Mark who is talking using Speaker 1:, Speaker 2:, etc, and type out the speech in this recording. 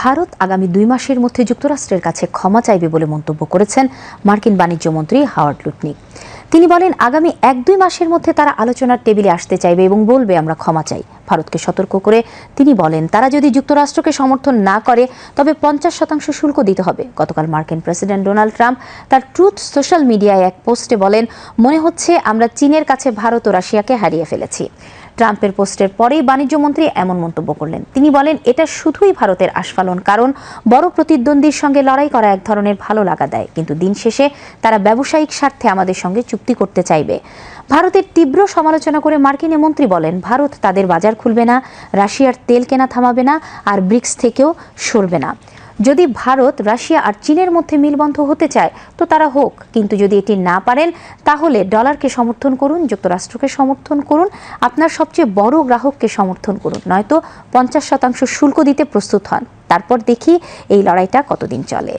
Speaker 1: ভারত আগামী দুই মাসের মধ্যে যুক্তরাষ্ট্রের কাছে ক্ষমা চাইবে বলে মন্তব্য করেছেন মার্কিন বাণিজ্যমন্ত্রী হাওয়ার্ড লুটনিক তিনি বলেন, আগামী এক দুই মাসের মধ্যে তারা আলোচনার টেবিলে আসতে চাইবে এবং বলবে, আমরা ক্ষমা চাই। ভারতকে সতর্ক করে তিনি বলেন, তারা যদি যুক্তরাষ্ট্রকে সমর্থন না করে, তবে পঞ্চাশ শতাংশ শুল্ক দিতে হবে। গতকাল মার্কিন প্রেসিডেন্ট ডোনাল্ড ট্রাম্প তার ট্রুথ সোশ্যাল মিডিয়ায় এক পোস্টে বলেন, মনে হচ্ছে আমরা চীনের কাছে ভারত ও রাশিয়াকে হারিয়ে ফেলেছি। ট্রাম্পের পোস্টের পরেই বাণিজ্যমন্ত্রী এমন মন্তব্য করলেন। তিনি বলেন, এটা শুধুই ভারতের আস্ফালন, কারণ বড় প্রতিদ্বন্দ্বীর সঙ্গে লড়াই করা এক ধরনের ভালো লাগা দেয়। কিন্তু দিন শেষে তারা ব্যবসায়িক স্বার্থে আমাদের সঙ্গে চুক্তি করতে চাইবে। ভারতের তীব্র সমালোচনা করে মার্কিন মন্ত্রী বলেন, ভারত তাদের বাজার খুলবে না, রাশিয়ার তেল কেনা থামাবে না, আর ব্রিক্স থেকেও সরবে না। যদি ভারত, রাশিয়া আর চীনের মধ্যে মিলবন্ধ হতে চায়, তো তারা হোক। কিন্তু যদি এটি না পারেন, তাহলে ডলারকে সমর্থন করুন, যুক্তরাষ্ট্রকে সমর্থন করুন, আপনার সবচেয়ে বড় গ্রাহককে সমর্থন করুন। নয়তো পঞ্চাশ শতাংশ শুল্ক দিতে প্রস্তুত হন। তারপর দেখি এই লড়াইটা কতদিন চলে।